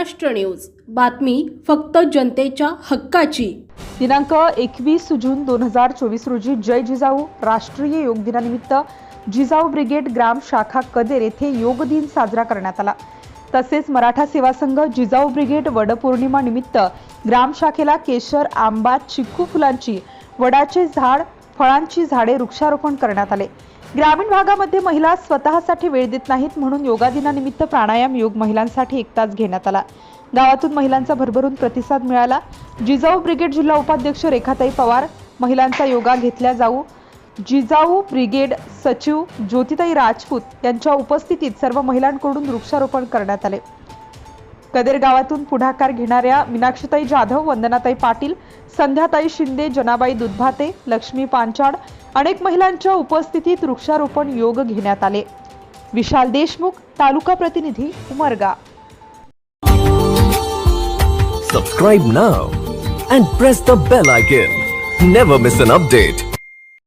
Maharashtra news. बातमी फक्त जनतेच्या हक्काची. दिनांक एकवीस जून दोन हजार चोवीस रोजी जय जिजाऊ राष्ट्रीय योग दिनानिमित्त जिजाऊ ब्रिगेड ग्राम शाखा कदेर येथे योग दिन साजरा करण्यात आला. तसेच मराठा सेवा संघ जिजाऊ ब्रिगेड वडपौर्णिमा निमित्त ग्राम शाखेला केशर आंबा चिक्कू फुलांची वडाचे झाड फळांची झाडे वृक्षारोपण करण्यात आले. ग्रामीण भागामध्ये महिला स्वतःसाठी वेळ देत नाहीत म्हणून योगा दिनानिमित्त प्राणायाम योग महिलांसाठी एक तास घेण्यात आला. गावातून महिलांचा भरभरून प्रतिसाद मिळाला. जिजाऊ ब्रिगेड जिल्हा उपाध्यक्ष रेखाताई पवार महिलांचा योगा घेतल्या जाऊ. जिजाऊ ब्रिगेड सचिव ज्योतिताई राजपूत यांच्या उपस्थितीत सर्व महिलांकडून वृक्षारोपण करण्यात आले. कदेर गावातून पुढाकार घेणाऱ्या मीनाक्षीताई जाधव वंदनाताई पाटील संध्याताई शिंदे जनाबाई दुधभाते लक्ष्मी पांचाड अनेक महिलांच्या उपस्थितीत वृक्षारोपण योग घेण्यात आले. विशाल देशमुख तालुका प्रतिनिधी Umarga. Subscribe now and press the bell icon never miss an update